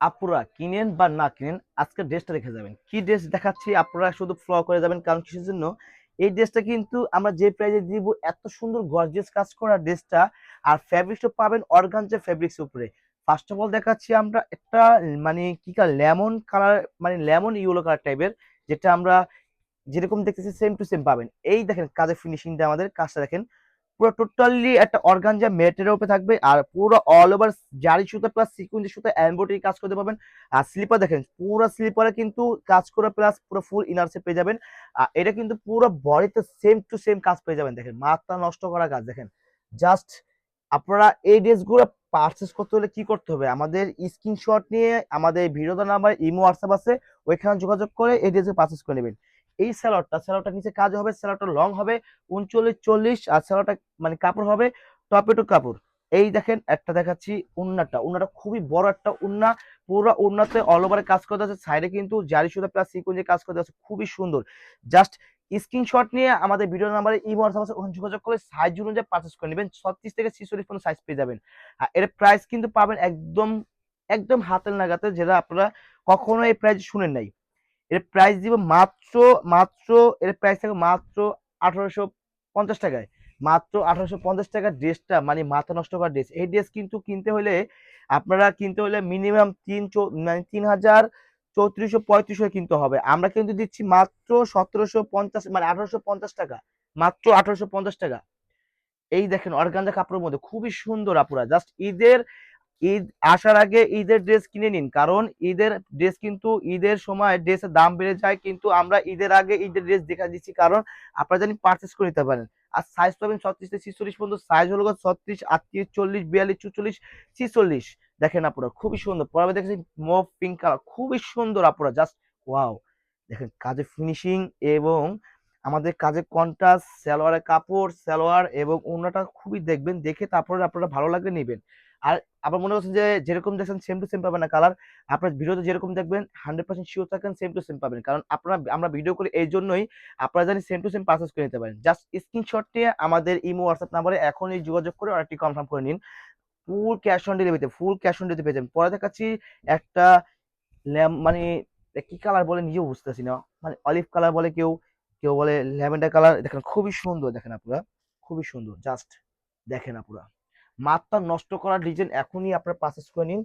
আপুরা কিনেন বা না কিনেন, আজকে ড্রেসটা দেখে যাবেন। কি ড্রেস দেখাচ্ছি আপনারা শুধু ফ্ল করে যাবেন কারণ কিসের জন্য। এই ড্রেসটা কিন্তু আমরা যে প্রাইজে দিব, এত সুন্দর গর্জিয়াস কাজ করা ড্রেসটা। আর ফ্যাব্রিক্সটা পাবেন অর্গানজা ফ্যাব্রিক্স উপরে। ফার্স্ট অফ অল দেখাচ্ছি আমরা একটা মানে কি কালার লেমন কালার মানে লেমন ইয়েলো কালার টাইপের যেটা আমরা যেরকম দেখতেছি সেম টু সেম পাবেন। এই দেখেন কাজের ফিনিশিংটা আমাদের, কাজটা দেখেন। পুরো টোটালি একটা অর্গানজা মেটেরিয়াল উপরে থাকবে আর পুরো অল ওভার জারি সুতা প্লাস সিকুয়েন্সি সুতা এমব্রয়ডারি কাজ করতে পারবেন। আর স্লিপার দেখেন, পুরো স্লিপারে কিন্তু কাজ করা প্লাস পুরো ফুল ইনার্সে পেয়ে যাবেন। আর এটা কিন্তু পুরো বডিতে সেম টু সেম কাজ পেয়ে যাবেন, দেখেন মাথা নষ্ট করা কাজ, দেখেন। জাস্ট আপনারা এই ড্রেসগুলো পারচেস করতে হলে কি করতে হবে? আমাদের স্ক্রিনশট নিয়ে আমাদের ভিডিওতে নাম্বার, ইমো হোয়াটসঅ্যাপ আছে, ওইখানে যোগাযোগ করে এই ড্রেসে পারচেস করে নেবেন। এই স্যালোয়ারটা স্যালোয়ারটা নিচে কাজ হবে, স্যালোয়ারটা লং হবে, উনচল্লিশ, চল্লিশ, আর স্যালোয়ারটা মানে কাপড় হবে টপেটো কাপড়। এই দেখেন একটা দেখাচ্ছি উন্নাটা উন্নাটা খুবই বড় একটা উন্না, পুরো উন্নাতে অল ওভারে কাজ করতে আছে সাইডে কিন্তু জারি সুতা প্লাস সিকুয়েন্সে কাজ করতে আছে, খুবই সুন্দর। জাস্ট স্ক্রিনশট নিয়ে আমাদের ভিডিও নাম্বারে ইমো হোয়াটসঅ্যাপ আছে, ওখানে যোগাযোগ করে সাইজ অনুযায়ী পারচেস করে নেবেন, ছত্রিশ থেকে ছিচল্লিশ পর্যন্ত সাইজ পেয়ে যাবেন। আর এর প্রাইস কিন্তু পাবেন একদম একদম হাতের নাগাতে, যেটা আপনারা কখনো এই প্রাইস শুনেন নাই। এর প্রাইস দিব মাত্র মাত্র, এর প্রাইস থাকবে মাত্র আঠারোশো পঞ্চাশ টাকায়। মাত্র আঠারোশো পঞ্চাশ টাকার ড্রেসটা মানে মাথা নষ্ট করা ড্রেস এই ড্রেস কিন্তু কিনতে হলে আপনারা কিনতে হলে মিনিমাম তিন মানে তিন হাজার চৌত্রিশশো পঁয়ত্রিশশো কিনতে হবে। আমরা কিন্তু দিচ্ছি মাত্র সতেরোশো পঞ্চাশ মানে আঠারোশো পঞ্চাশ টাকা। মাত্র আঠারোশো পঞ্চাশ টাকা। এই দেখেন অর্গানজা কাপড়ের মধ্যে, খুবই সুন্দর আপুরা। জাস্ট ঈদের ঈদ, আসার আগে ঈদের ড্রেস কিনে নিন। কারণ ঈদের ড্রেস কিন্তু ঈদের সময় ড্রেসের দাম বেড়ে যায়, কিন্তু আমরা ঈদের আগে ঈদের ড্রেস দেখা দিচ্ছি। কারণ আপনারা জানি পারচেস করে নিতে পারেন। আর সাইজ পাবেন ছত্রিশ থেকে ছিচল্লিশ পর্যন্ত। সাইজ হলো ছত্রিশ, আটত্রিশ, চল্লিশ, বিয়াল্লিশ, চুচল্লিশ, ছিচল্লিশ। দেখেন আপনারা খুবই সুন্দর। পরে দেখেছি মভ পিঙ্ক কালার খুবই সুন্দর আপনারা জাস্ট ওয়াও দেখেন কাজে ফিনিশিং এবং আমাদের কাজে কন্ট্রাস্ট সালোয়ারের কাপড়, সালোয়ার এবং অন্যটা খুবই দেখবেন। দেখে তারপরে আপনারা ভালো লাগে নেবেন। আর আবার মনে করছেন যে যেরকম দেখছেন সেম টু সেম পাবেন না কালার আপনার ভিডিওতে যেরকম দেখবেন হান্ড্রেড পার্সেন্ট শিওর থাকেন সেম টু সেম পাবেন। কারণ আপনারা, আমরা ভিডিও করি এই জন্যই আপনারা জানি সেম টু সেম পারচেস করে নিতে পারেন। জাস্ট স্ক্রিনশট নিয়ে আমাদের ইমো হোয়াটসঅ্যাপ নাম্বারে এখনই যোগাযোগ করে অর্ডারটি কনফার্ম করে নিন। ফুল ক্যাশ অন ডেলিভারিতে ফুল ক্যাশ অন ডেলিভারি পেয়ে যাবেন। পরে দেখাচ্ছি একটা মানে কি কালার বলে নিজেও বুঝতেছি না। মানে অলিভ কালার বলে কেউ কেউ বলে ল্যাভেন্ডার কালার দেখেন খুবই সুন্দর দেখেন আপনারা, খুবই সুন্দর। জাস্ট দেখেন আপুরা মাত্রা নষ্ট করার ডিজাইন এখনই আপনারা পারচেস করে নিন।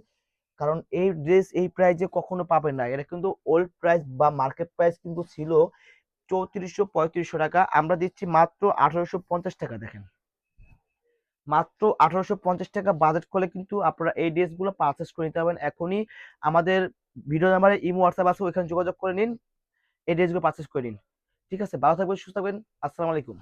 কারণ এই ড্রেস এই প্রাইজে কখনো পাবেন না। এটা কিন্তু ওল্ড প্রাইস বা মার্কেট প্রাইস কিন্তু ছিল চৌত্রিশশো পঁয়ত্রিশশো টাকা। আমরা দিচ্ছি মাত্র আঠারোশো পঞ্চাশ টাকা, দেখেন। মাত্র আঠারোশো পঞ্চাশ টাকা বাজেট করলে কিন্তু আপনারা এই ড্রেসগুলো পারচেস করে নিতে পারবেন। এখনই আমাদের ভিডিও নাম্বারে ইমো হোয়াটসঅ্যাপ আছে, ওইখানে যোগাযোগ করে নিন। এই ড্রেসগুলো পারচেস করে নিন। ঠিক আছে, ভালো থাকবেন, সুস্থ থাকবেন। আসসালামু আলাইকুম।